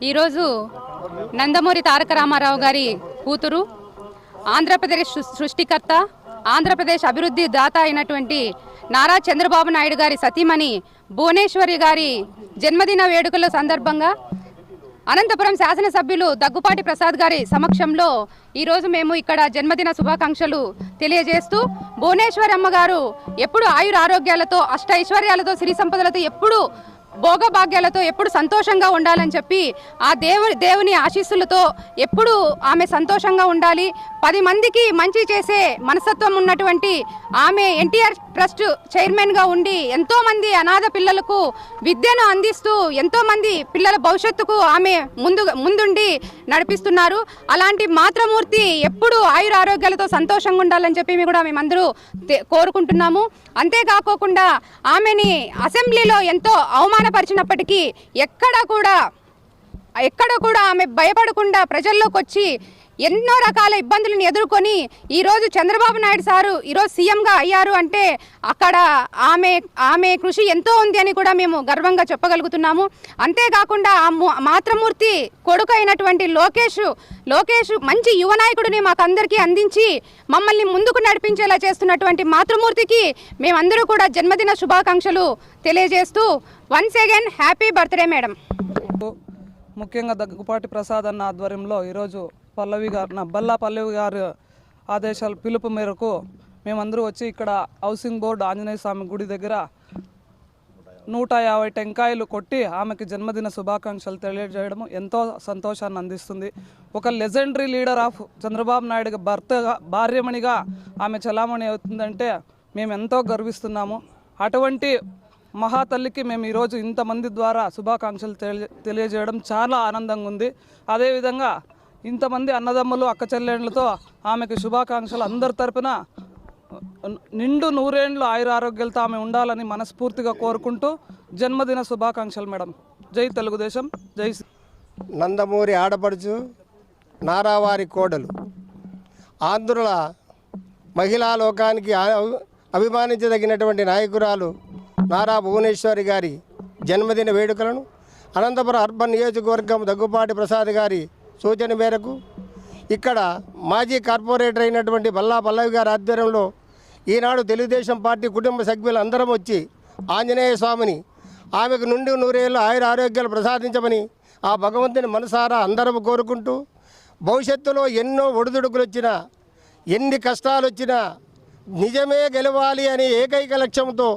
ఈరోజు నందమూరి తారక రామారావు గారి కూతురు ఆంధ్రప్రదేశ్ సృష్టికర్త ఆంధ్రప్రదేశ్ అభివృద్ధి దాత అయినటువంటి నారా చంద్రబాబు నాయుడు గారి సతీమణి భువనేశ్వరి గారి జన్మదిన వేడుకల సందర్భంగా అనంతపురం శాసనసభ్యులు దగ్గుపాటి ప్రసాద్ గారి సమక్షంలో ఈరోజు మేము ఇక్కడ జన్మదిన శుభాకాంక్షలు తెలియజేస్తూ భువనేశ్వరి అమ్మగారు ఎప్పుడు ఆయుర ఆరోగ్యాలతో అష్ట ఐశ్వర్యాలతో సిరి సంపదలతో ఎప్పుడూ భోగభాగ్యాలతో ఎప్పుడు సంతోషంగా ఉండాలని చెప్పి ఆ దేవు దేవుని ఆశీస్సులతో ఎప్పుడు ఆమె సంతోషంగా ఉండాలి. పది మందికి మంచి చేసే మనస్తత్వం ఉన్నటువంటి ఆమె ఎన్టీఆర్ ట్రస్ట్ చైర్మన్గా ఉండి ఎంతో మంది అనాథ పిల్లలకు విద్యను అందిస్తూ ఎంతో మంది పిల్లల భవిష్యత్తుకు ఆమె ముందు ముందుండి నడిపిస్తున్నారు. అలాంటి మాతృమూర్తి ఎప్పుడు ఆయుర ఆరోగ్యాలతో సంతోషంగా ఉండాలని చెప్పి మేము కూడా మేమందరూ కోరుకుంటున్నాము. అంతేకాకోకుండా ఆమెని అసెంబ్లీలో ఎంతో అవమానపరిచినప్పటికీ ఎక్కడ కూడా ఎక్కడ కూడా ఆమె భయపడకుండా ప్రజల్లోకి వచ్చి ఎన్నో రకాల ఇబ్బందులను ఎదుర్కొని ఈరోజు చంద్రబాబు నాయుడు సారు ఈరోజు సీఎంగా అయ్యారు అంటే అక్కడ ఆమె ఆమె కృషి ఎంతో ఉంది అని కూడా మేము గర్వంగా చెప్పగలుగుతున్నాము. అంతేకాకుండా ఆ మాతృమూర్తి కొడుకు అయినటువంటి లోకేష్ లోకేష్ మంచి యువ నాయకుడిని మాకందరికీ అందించి మమ్మల్ని ముందుకు నడిపించేలా చేస్తున్నటువంటి మాతృమూర్తికి మేమందరూ కూడా జన్మదిన శుభాకాంక్షలు తెలియజేస్తూ once again happy birthday madam. ముఖ్యంగా దగ్గుపాటి ప్రసాద్ అన్న ఆధ్వర్యంలో ఈరోజు పల్లవి గారు నా బల్లా పల్లవి గారు ఆదేశాల పిలుపు మేరకు మేమందరూ వచ్చి ఇక్కడ హౌసింగ్ బోర్డు ఆంజనేయ స్వామి గుడి దగ్గర నూట యాభై టెంకాయలు కొట్టి ఆమెకి జన్మదిన శుభాకాంక్షలు తెలియజేయడం ఎంతో సంతోషాన్ని అందిస్తుంది. ఒక legendary leader of Chandrababu Naidu భర్తగా భార్యమణిగా ఆమె చలామణి అవుతుందంటే మేము ఎంతో గర్విస్తున్నాము. అటువంటి మహాతల్లికి మేము ఈరోజు ఇంతమంది ద్వారా శుభాకాంక్షలు తెలియజేయడం చాలా ఆనందంగా ఉంది. అదేవిధంగా ఇంతమంది అన్నదమ్ములు అక్క చెల్లెండ్లతో ఆమెకు శుభాకాంక్షలు అందరి తరపున నిండు నూరేండ్లు ఆయుర ఆరోగ్యాలతో ఆమె ఉండాలని మనస్ఫూర్తిగా కోరుకుంటూ జన్మదిన శుభాకాంక్షలు మేడం. జై తెలుగుదేశం జై నందమూరి ఆడపడుచు నారావారి కోడలు. ఆంధ్రుల మహిళా లోకానికి అభిమానించదగినటువంటి నాయకురాలు నారా భువనేశ్వరి గారి జన్మదిన వేడుకలను అనంతపురం అర్బన్ నియోజకవర్గం దగ్గుపాటి ప్రసాద్ గారి సూచన మేరకు ఇక్కడ మాజీ కార్పొరేటర్ అయినటువంటి బల్లా పల్లవి గారి ఆధ్వర్యంలో ఈనాడు తెలుగుదేశం పార్టీ కుటుంబ సభ్యులు అందరం వచ్చి ఆంజనేయ స్వామిని ఆమెకు నుండి నూరేళ్ళు ఆయుర ఆరోగ్యాలు ప్రసాదించమని ఆ భగవంతుని మనసారా అందరం కోరుకుంటూ భవిష్యత్తులో ఎన్నో ఒడిదుడుకులు వచ్చినా ఎన్ని కష్టాలు వచ్చినా నిజమే గెలవాలి అనే ఏకైక లక్ష్యంతో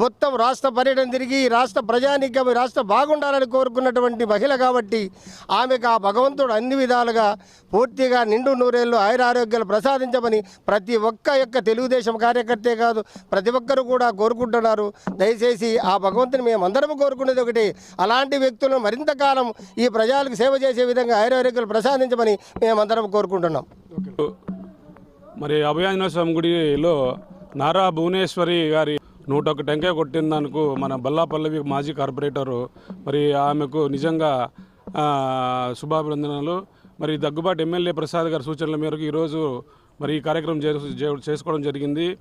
మొత్తం రాష్ట్ర పర్యటన తిరిగి రాష్ట్ర ప్రజానికి ఈ రాష్ట్ర బాగుండాలని కోరుకున్నటువంటి మహిళ కాబట్టి ఆమెకు ఆ భగవంతుడు అన్ని విధాలుగా పూర్తిగా నిండు నూరేళ్ళు ఆయురారోగ్యాలు ప్రసాదించమని ప్రతి ఒక్క యొక్క తెలుగుదేశం కార్యకర్తే కాదు ప్రతి ఒక్కరు కూడా కోరుకుంటున్నారు. దయచేసి ఆ భగవంతుని మేము కోరుకునేది ఒకటి. అలాంటి వ్యక్తులను మరింత కాలం ఈ ప్రజలకు సేవ చేసే విధంగా ఆయురారోగ్యాలు ప్రసాదించమని మేమందరం కోరుకుంటున్నాం. మరి అభయాంజనేయ స్వామి గుడిలో నారా భువనేశ్వరి గారి నూట ఒక టెంకాయ కొట్టినందుకు మన బల్లాపల్లవి మాజీ కార్పొరేటరు మరి ఆమెకు నిజంగా శుభాభినందనలు. మరి దగ్గుబాటు ఎమ్మెల్యే ప్రసాద్ గారి సూచనల మేరకు ఈరోజు మరి ఈ కార్యక్రమం చే- చేసుకోవడం జరిగింది.